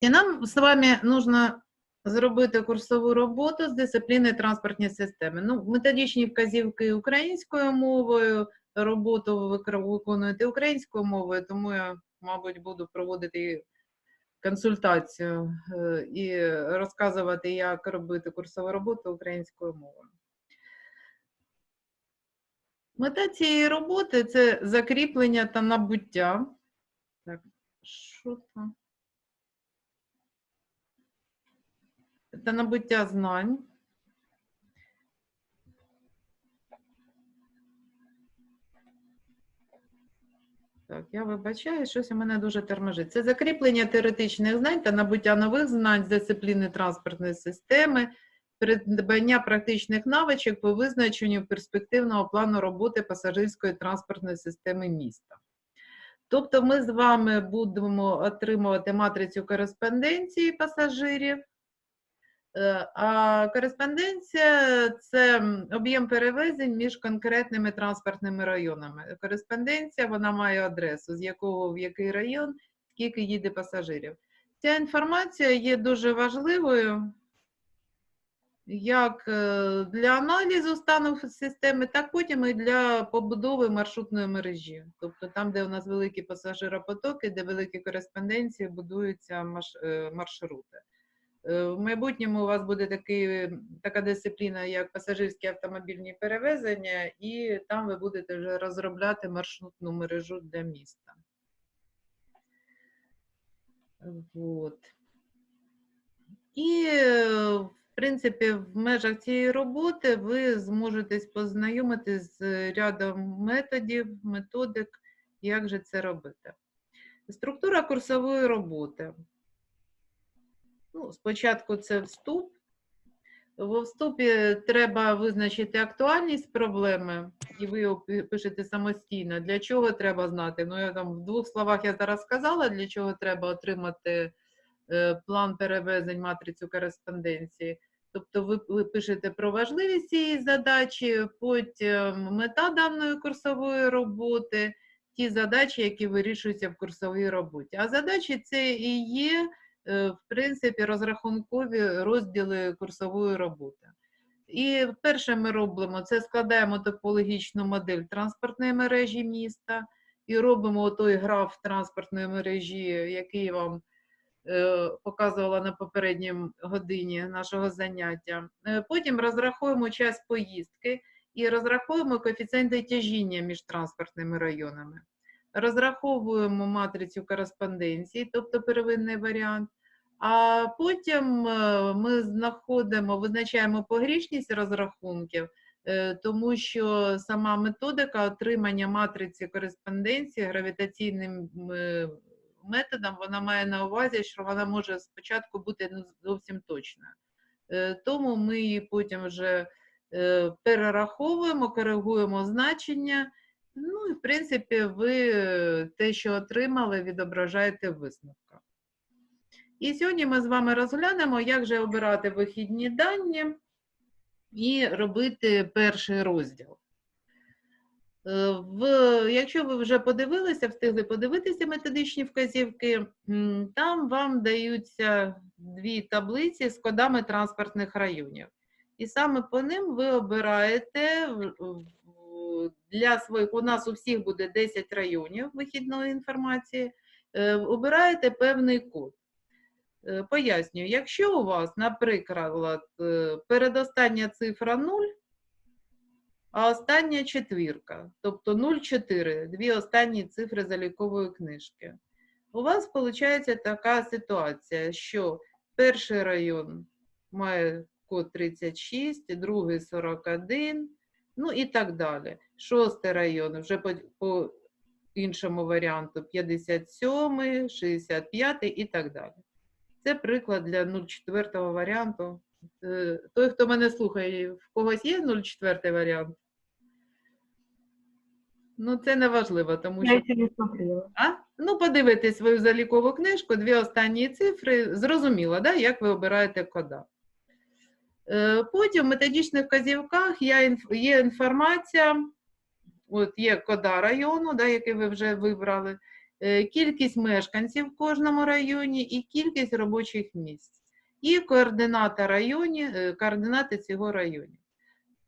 І нам з вами нужно зробити курсову роботу з дисципліни транспортні системи. Ну, методичні вказівки українською мовою, роботу ви виконуєте українською мовою, тому я, мабуть, буду проводити консультацію і розказувати, як робити курсову роботу українською мовою. Мета цієї роботи це закріплення та набуття. Так, що там? Та набуття знань. Так, я вибачаю, щось у мене дуже терможить. Це закріплення теоретичних знань та набуття нових знань з дисципліни транспортної системи, придбання практичних навичок по визначенню перспективного плану роботи пасажирської транспортної системи міста. Тобто ми з вами будемо отримувати матрицю кореспонденції пасажирів. Е, А кореспонденція це об'єм перевезень між конкретними транспортними районами. Кореспонденція вона має адресу, з якого в який район, скільки їде пасажирів. Ця інформація є дуже важливою як е, для аналізу стану системи, так потім і для побудови маршрутної мережі. Тобто там, де у нас великі пасажиропотоки, де великі кореспонденції, будуються е, маршрути. Е, В майбутньому у вас буде такий, така дисципліна, як пасажирські автомобільні перевезення, і там ви будете вже розробляти маршрутну мережу для міста. Вот. І, в принципі, в межах цієї роботи ви зможете познайомитись з рядом методів, методик, як же це робити. Структура курсової роботи. Ну, спочатку це вступ. Во вступі треба визначити актуальність проблеми, і ви його пишете самостійно. Для чого треба знати? Ну, я там в двох словах я зараз сказала, для чого треба отримати е, план перевезень, матрицю кореспонденції. Тобто ви, ви пишете про важливість цієї задачі, потім мета даної курсової роботи, ті задачі, які вирішуються в курсовій роботі. А задачі це і є в принципі, розрахункові розділи курсової роботи. І перше ми робимо це складаємо топологічну модель транспортної мережі міста і робимо той граф транспортної мережі, який вам е, показувала на попередній годині нашого заняття. Е, Потім розраховуємо час поїздки і розраховуємо коефіцієнти тяжіння між транспортними районами. Розраховуємо матрицю кореспонденції, тобто первинний варіант. А потім е, ми знаходимо, визначаємо погрішність розрахунків, е, тому що сама методика отримання матриці кореспонденції гравітаційним е, методом, вона має на увазі, що вона може спочатку бути не зовсім точна. Тому ми її потім вже перераховуємо, коригуємо значення. Ну і в принципі, ви те, що отримали, відображаєте в висновках. І сьогодні ми з вами розглянемо, як же обирати вихідні дані і робити перший розділ. Е, В, якщо ви вже подивилися, встигли подивитися методичні вказівки, там вам даються дві таблиці з кодами транспортних районів. І саме по ним ви обираєте для своїх, у нас у всіх буде 10 районів вихідної інформації, е, обираєте певний код. Е, Пояснюю, якщо у вас, наприклад, е, передостання цифра 0, а остання четвірка, тобто 0,4, дві останні цифри залікової книжки. У вас виходить така ситуація, що перший район має код 36, другий 41, ну і так далі. Шостий район вже по, по іншому варіанту 57, 65 і так далі. Це приклад для 04 варіанту. Е, Той, хто мене слухає, в когось є 04 варіант? Ну, це не важливо, тому що. Я еще не. А? Ну, подивитись свою залікову книжку, дві останні цифри. Зрозуміло, да, як ви обираєте кода. Е, Потім в методичних вказівках є, інформація, от є кода району, да, який ви вже вибрали, кількість мешканців в кожному районі і кількість робочих місць, і координата районі, е, координати цього району.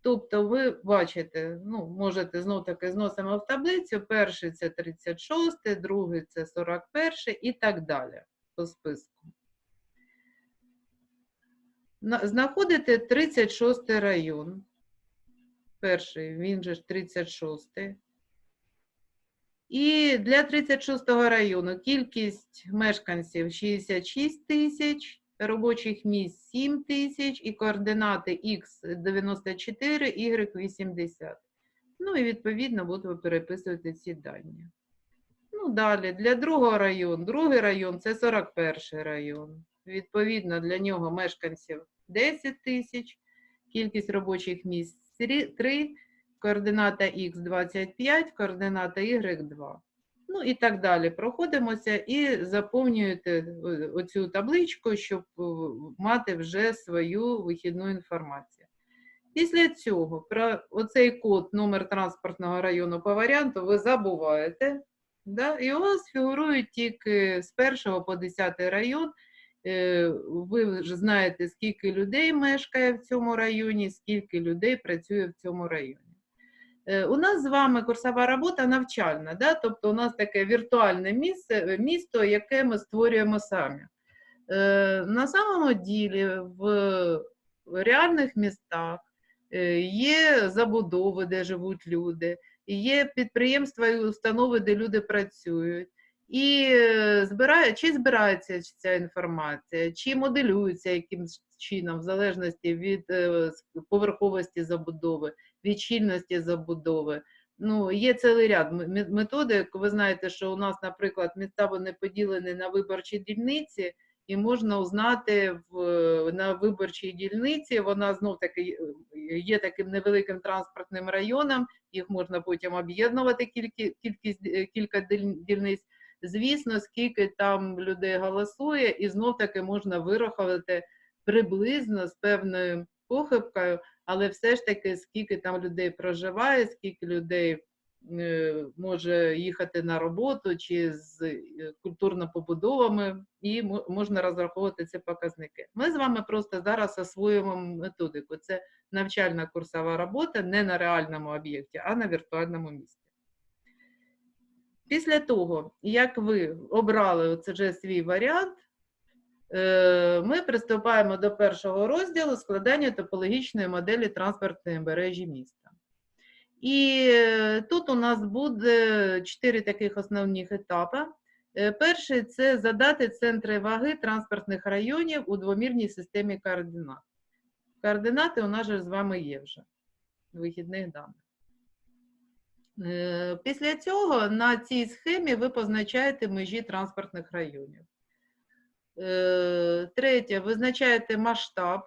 Тобто ви бачите, ну, можете знов таки зносимо в таблицю, перший це 36, другий це 41 і так далі по списку. Знаходите 36 район. Перший, він же ж 36. І для 36 району кількість мешканців 66 тисяч, робочих місць 7 тисяч і координати Х 94, Y 80. Ну і відповідно будете переписувати ці дані. Ну, далі, для другого району. Другий район це 41 район. Відповідно, для нього мешканців 10 тисяч, кількість робочих місць 3, координата Х 25, координата Y 2. Ну і так далі. Проходимося і заповнюєте е, оцю табличку, щоб е, мати вже свою вихідну інформацію. Після цього про оцей код, номер транспортного району по варіанту ви забуваєте. Да? І у вас фігурують тільки з 1 по 10 район. Е, Ви вже знаєте, скільки людей мешкає в цьому районі, скільки людей працює в цьому районі. Е, У нас з вами курсова робота навчальна, да? тобто у нас таке віртуальне місце, е, місто, яке ми створюємо самі. Е, На самому ділі в реальних містах є забудови, де живуть люди, є підприємства і установи, де люди працюють. І збирає, чи збирається ця інформація, чи моделюється якимось чином, в залежності від поверховості забудови, від щільності забудови. Ну, є цілий ряд методик. Ви знаєте, що у нас, наприклад, міста вони поділені на виборчі дільниці, і можна узнати в, на виборчій дільниці, вона знов таки е, є таким невеликим транспортним районом, їх можна потім об'єднувати кількі, кількість, е, кілька дільниць. Звісно, скільки там людей голосує, і знов таки можна вирахувати приблизно з певною похибкою, але все ж таки, скільки там людей проживає, скільки людей е, може їхати на роботу чи з е, культурно-побудовами, і можна розраховувати ці показники. Ми з вами просто зараз освоюємо методику. Це навчальна курсова робота не на реальному об'єкті, а на віртуальному місці. Після того, як ви обрали оце вже свій варіант, ми приступаємо до першого розділу складання топологічної моделі транспортної мережі міста. І е, тут у нас буде чотири таких основних етапи. Е, Перший це задати центри ваги транспортних районів у двомірній системі координат. Координати у нас же з вами є вже вихідних даних. Е, Після цього на цій схемі ви позначаєте межі транспортних районів. Е, Третє, визначаєте масштаб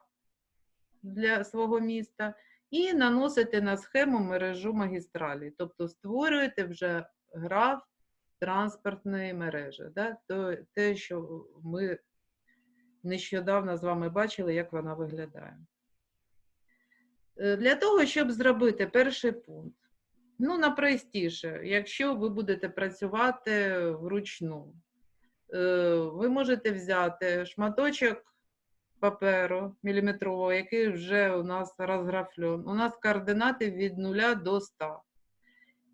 для свого міста і наносите на схему мережу магістралі, тобто створюєте вже граф транспортної мережі. Да? То, те, що ми нещодавно з вами бачили, як вона виглядає. Е, Для того, щоб зробити перший пункт, ну, найпростіше, якщо ви будете працювати вручну, ви можете взяти шматочок паперу міліметрового, який вже у нас розграфлен. У нас координати від 0 до 100.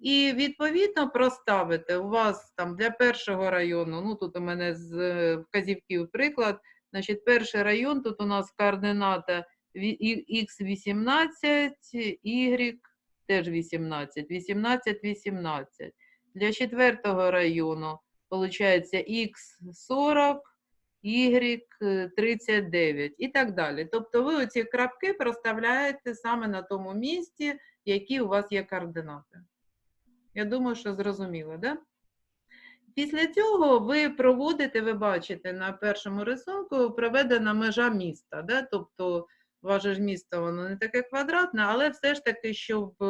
І відповідно проставити у вас там для першого району, ну тут у мене з е, вказівків приклад, значить, перший район, тут у нас координата Х18, Y теж 18, 18, 18. Для четвертого району виходить Х40, Y39 і так далі. Тобто ви оці крапки проставляєте саме на тому місці, які у вас є координати. Я думаю, що зрозуміло, да? Після цього ви проводите, ви бачите на першому рисунку проведена межа міста. Да? Тобто, ваше ж місто воно не таке квадратне, але все ж таки, щоб е,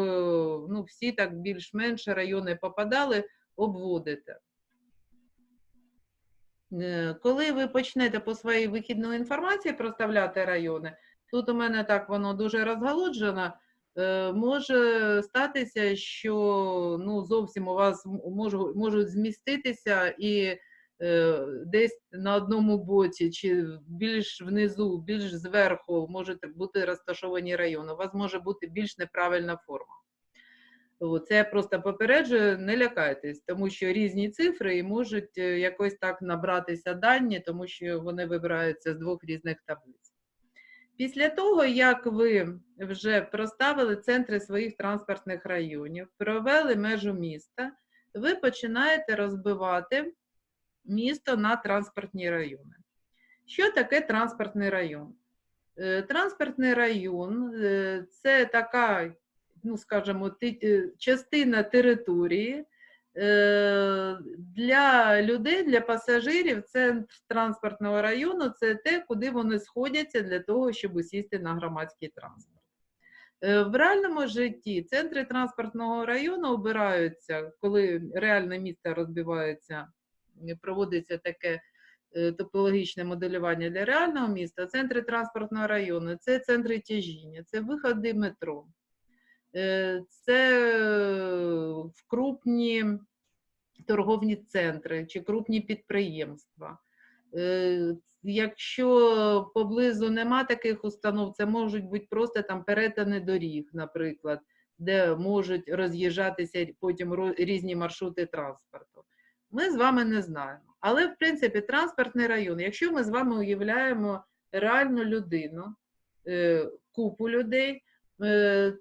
ну, всі так більш-менш райони попадали, обводите. Е, Коли ви почнете по своїй вихідної інформації проставляти райони, тут у мене так воно дуже розгалуджено. Е, Може статися, що ну, зовсім у вас м- можу- можуть зміститися і е, десь на одному боці, чи більш внизу, більш зверху можуть бути розташовані райони. У вас може бути більш неправильна форма. Це я просто попереджую, не лякайтесь, тому що різні цифри і можуть е, якось так набратися дані, тому що вони вибираються з двох різних таблиць. Після того, як ви вже проставили центри своїх транспортних районів, провели межу міста, ви починаєте розбивати місто на транспортні райони. Що таке транспортний район? Е, Транспортний район е, це така, ну скажімо, е, частина території е, для людей, для пасажирів, центр транспортного району це те, куди вони сходяться для того, щоб сісти на громадський транспорт. Е, В реальному житті центри транспортного району обираються, коли реальне місто розбивається, е, проводиться таке е, топологічне моделювання для реального міста. Центри транспортного району це центри тяжіння, це виходи метро, е, це е, в крупні торговні центри чи крупні підприємства. Е, Якщо поблизу нема таких установ, це можуть бути просто там перетини доріг, наприклад, де можуть роз'їжджатися потім різні маршрути транспорту. Ми з вами не знаємо. Але, в принципі, транспортний район, якщо ми з вами уявляємо реальну людину, е, купу людей, е,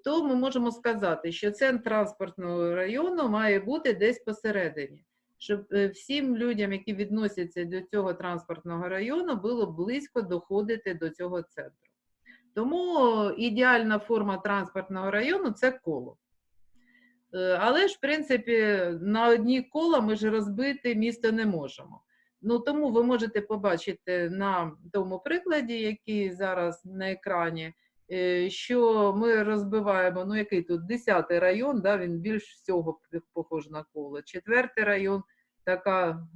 то ми можемо сказати, що центр транспортного району має бути десь посередині, щоб е, всім людям, які відносяться до цього транспортного району, було близько доходити до цього центру. Тому ідеальна форма транспортного району це коло. Е, Але ж, в принципі, на одні кола ми ж розбити місто не можемо. Ну, тому ви можете побачити на тому прикладі, який зараз на екрані, е, що ми розбиваємо, ну який тут 10 район, да, він більш всього похож на коло. Четвертий район така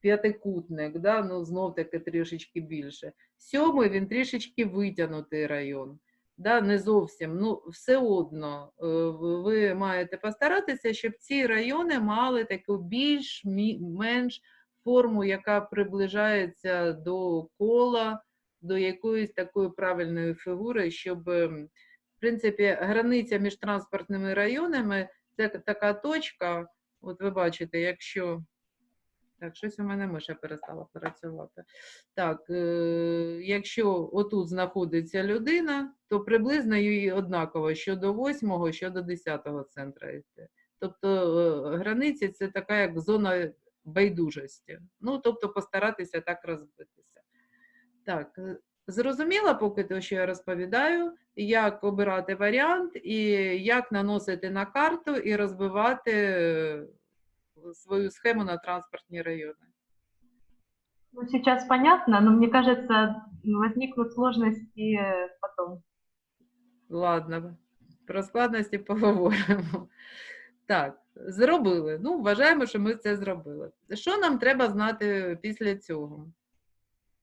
п'ятикутник, да, ну знов таки трішечки більше. Сьомий він трішечки витягнутий район. Да, не зовсім, ну все одно е, ви маєте постаратися, щоб ці райони мали таку більш-менш форму, яка приближається до кола, до якоїсь такої правильної фігури, щоб, ем, в принципі, границя між транспортними районами це така точка. От ви бачите, якщо. Так, щось у мене миша перестала працювати. Так, е, якщо отут знаходиться людина, то приблизно їй однаково що до 8, що до 10 центра йти. Тобто е, границі це така як зона байдужості. Ну, тобто постаратися так розбитися. Так, е, зрозуміла поки те, що я розповідаю, як обирати варіант і як наносити на карту і розбивати е, свою схему на транспортні райони. Ну, сейчас понятно, но мне кажется, возникнут сложности э, потом. Ладно, про складності поговоримо. Так, зробили. Ну, вважаємо, що ми це зробили. Що нам треба знати після цього?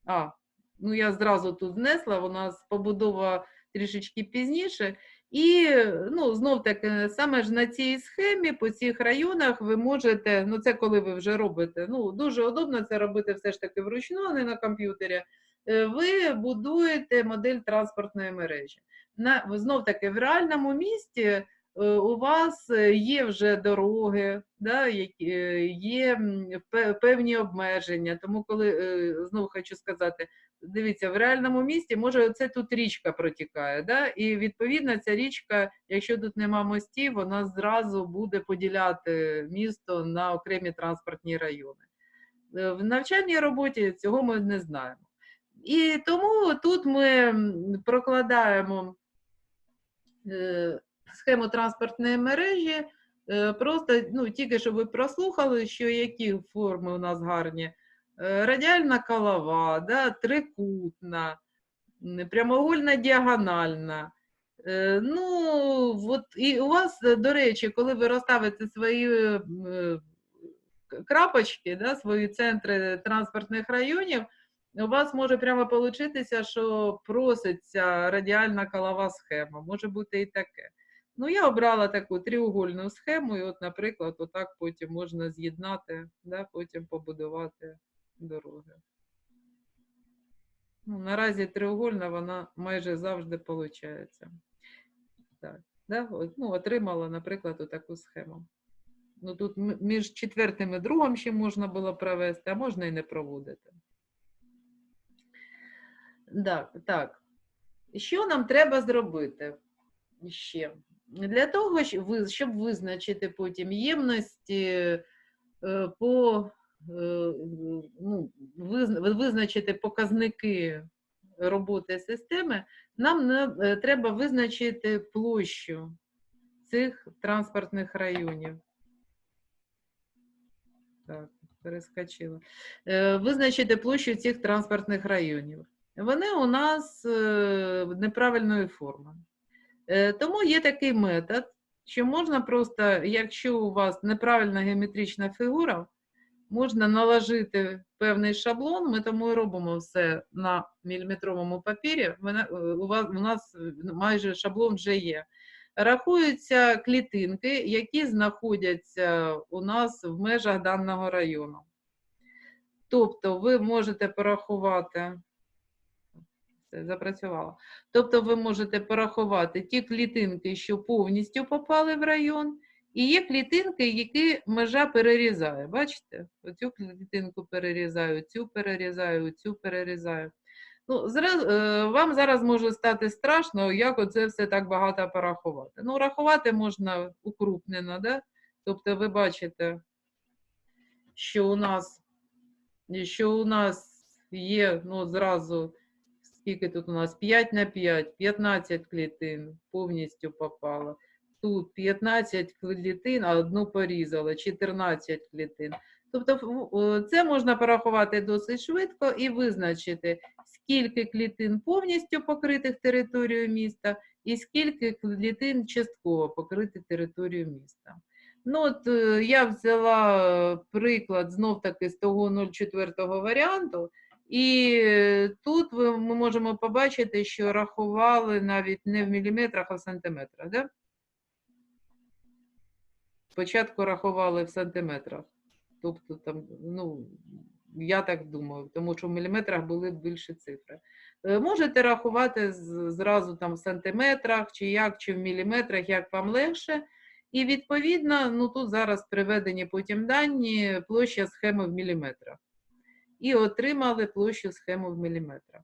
А, ну я зразу тут знесла, у нас побудова трішечки пізніше. І ну, знов таки, саме ж на цій схемі, по цих районах ви можете, ну це коли ви вже робите, ну дуже удобно це робити все ж таки вручну, а не на комп'ютері. Е, Ви будуєте модель транспортної мережі. На, знов таки, в реальному місті е, у вас е, є вже дороги, да, є певні обмеження. Тому, коли знову хочу сказати, дивіться, в реальному місті може це тут річка протікає, да, і відповідно ця річка, якщо тут нема мостів, вона зразу буде поділяти місто на окремі транспортні райони. Е, В навчальній роботі цього ми не знаємо. І тому тут ми прокладаємо е, схему транспортної мережі. е, Просто ну, тільки щоб ви прослухали, що які форми у нас гарні. Е, Радіальна колова, да, трикутна, прямоугольна діагональна. Е, Ну, от і у вас, е, до речі, коли ви розставите свої крапочки, да, свої центри транспортних районів, у вас може прямо получитися, що проситься радіальна колова схема. Може бути і таке. Ну, я обрала таку тріугольну схему, і от, наприклад, отак потім можна з'єднати, да, потім побудувати дороги. Ну, наразі треугольна вона майже завжди виходить. Так, да? ну, отримала, наприклад, отаку схему. Ну, тут між четвертим і другим ще можна було провести, а можна і не проводити. Так, так. Що нам треба зробити ще? Для того, щоб визначити потім ємності е, по ну, визначити показники роботи системи, нам е, треба визначити площу цих транспортних районів. Так, перескочила. Е, Визначити площу цих транспортних районів. Вони у нас е, неправильної форми. Е, Тому є такий метод, що можна просто, якщо у вас неправильна геометрична фігура, можна наложити певний шаблон. Ми тому і робимо все на міліметровому папірі. Е, У нас майже шаблон вже є. Рахуються клітинки, які знаходяться у нас в межах даного району. Тобто ви можете порахувати. Все, запрацювало. Тобто ви можете порахувати ті клітинки, що повністю попали в район, і є клітинки, які межа перерізає. Бачите? Оцю клітинку перерізаю, цю перерізаю, цю перерізаю. Ну, зараз, е, вам зараз може стати страшно, як оце все так багато порахувати. Ну, рахувати можна укрупнено, да? Тобто ви бачите, що у нас, що у нас є ну, зразу, скільки тут у нас? 5 на 5, 15 клітин повністю попало. Тут 15 клітин, а одну порізала, 14 клітин. Тобто це можна порахувати досить швидко і визначити, скільки клітин повністю покритих територією міста і скільки клітин частково покрити територію міста. Ну, от е, я взяла е, приклад знов-таки з того 0,4 варіанту, і е, тут ми можемо побачити, що рахували навіть не в міліметрах, а в сантиметрах. Да? Спочатку рахували в сантиметрах. Тобто там, ну, я так думаю, тому що в міліметрах були більші цифри. Е, Можете рахувати зразу там в сантиметрах, чи як, чи в міліметрах, як вам легше. І відповідно, ну тут зараз приведені потім дані площа схеми в міліметрах. І отримали площу схему в міліметрах.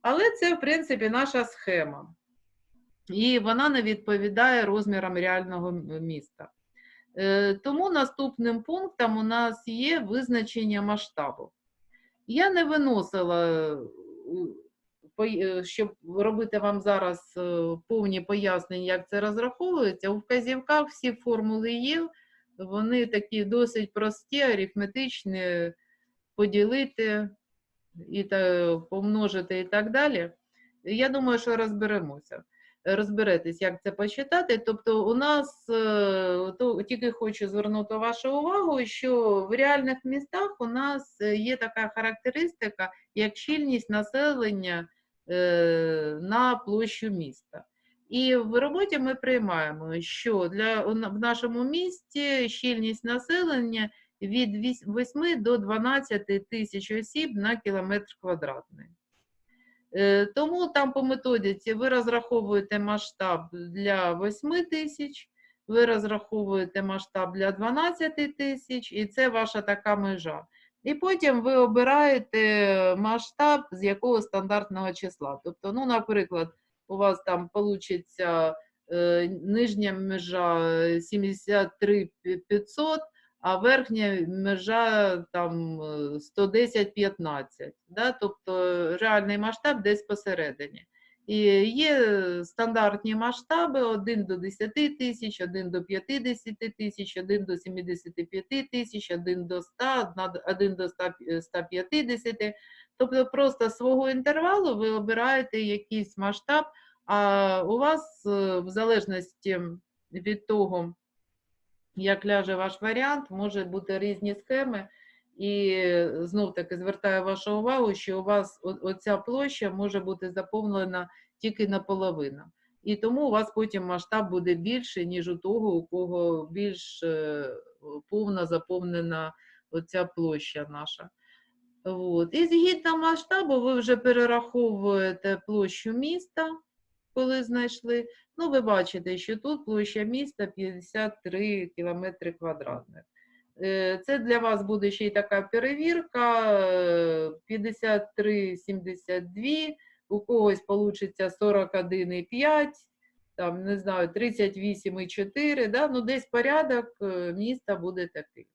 Але це, в принципі, наша схема. І вона не відповідає розмірам реального міста. Е, Тому наступним пунктом у нас є визначення масштабу. Я не виносила, е, е, щоб робити вам зараз е, повні пояснення, як це розраховується. У вказівках всі формули є, вони такі досить прості, арифметичні, поділити і та, помножити і так далі. Я думаю, що розберемося розберетесь, як це почитати. Тобто, у нас е, то тільки хочу звернути вашу увагу, що в реальних містах у нас е, є така характеристика, як щільність населення е, на площу міста. І в роботі ми приймаємо, що для в нашому місті щільність населення від 8 до 12 тисяч осіб на кілометр квадратний. Е, Тому там по методиці ви розраховуєте масштаб для 8 тисяч, ви розраховуєте масштаб для 12 тисяч, і це ваша така межа. І потім ви обираєте масштаб з якого стандартного числа. Тобто, ну, наприклад, у вас там вийде нижня межа 73 500, а верхня межа там 110-15, да? тобто реальний масштаб десь посередині. І є стандартні масштаби 1 до 10 тисяч, 1 до 50 тисяч, 1 до 75 тисяч, 1 до 100, 1 до 150. Тобто просто свого інтервалу ви обираєте якийсь масштаб, а у вас е, в залежності від того, як ляже ваш варіант, може бути різні схеми. І знов таки звертаю вашу увагу, що у вас оця площа може бути заповнена тільки наполовину. і тому у вас потім масштаб буде більший, ніж у того, у кого більш е, повна заповнена оця площа наша. От. І згідно масштабу ви вже перераховуєте площу міста, коли знайшли. Ну, ви бачите, що тут площа міста 53 кілометри квадратних. Е, Це для вас буде ще й така перевірка. е, 53,72, у когось вийде 41,5, там, не знаю, 38,4, да? ну десь порядок е, міста буде такий.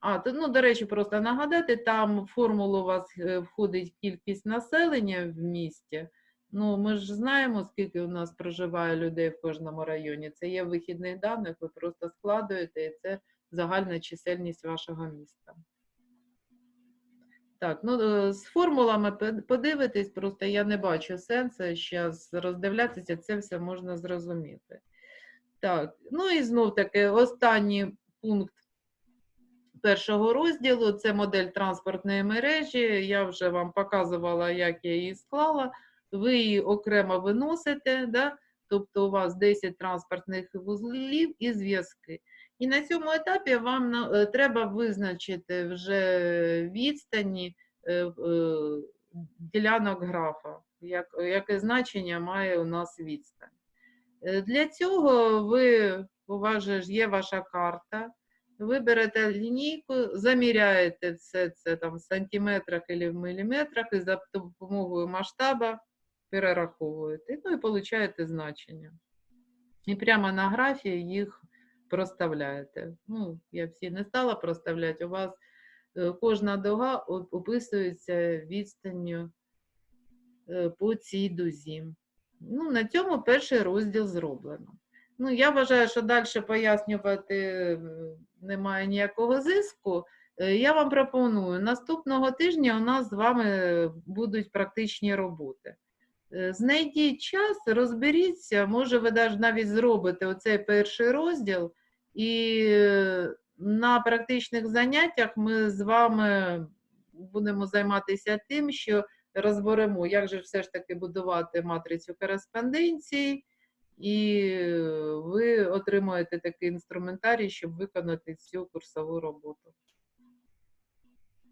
А, то, ну, до речі, просто нагадати, там в формулу у вас е, входить кількість населення в місті. Ну, ми ж знаємо, скільки у нас проживає людей в кожному районі. Це є вихідних даних, ви просто складуєте, і це загальна чисельність вашого міста. Так, ну е, з формулами подивитись, просто я не бачу сенсу зараз роздивлятися, це все можна зрозуміти. Так, ну і знов таки останній пункт першого розділу це модель транспортної мережі. Я вже вам показувала, як я її склала. Ви її окремо виносите, да? тобто у вас 10 транспортних вузлів і зв'язки. І на цьому етапі вам е, треба визначити вже відстані е, е, ділянок графа, як, яке значення має у нас відстань. Для цього ви, у є ваша карта, ви берете лінійку, заміряєте все це там в сантиметрах або в міліметрах і за допомогою масштаба перераховуєте. Ну і получаєте значення. І прямо на графі їх проставляєте. Ну, я всі не стала проставляти. У вас е, кожна дога описується відстанню е, по цій дузі. Ну, на цьому перший розділ зроблено. Ну, я вважаю, що далі пояснювати немає ніякого зиску. Е, Я вам пропоную, наступного тижня у нас з вами будуть практичні роботи. Е, Знайдіть час, розберіться, може, ви навіть зробите оцей перший розділ, і е, на практичних заняттях ми з вами будемо займатися тим, що розберемо, як же все ж таки будувати матрицю кореспонденції, і е, ви отримуєте такий інструментарій, щоб виконати цю курсову роботу.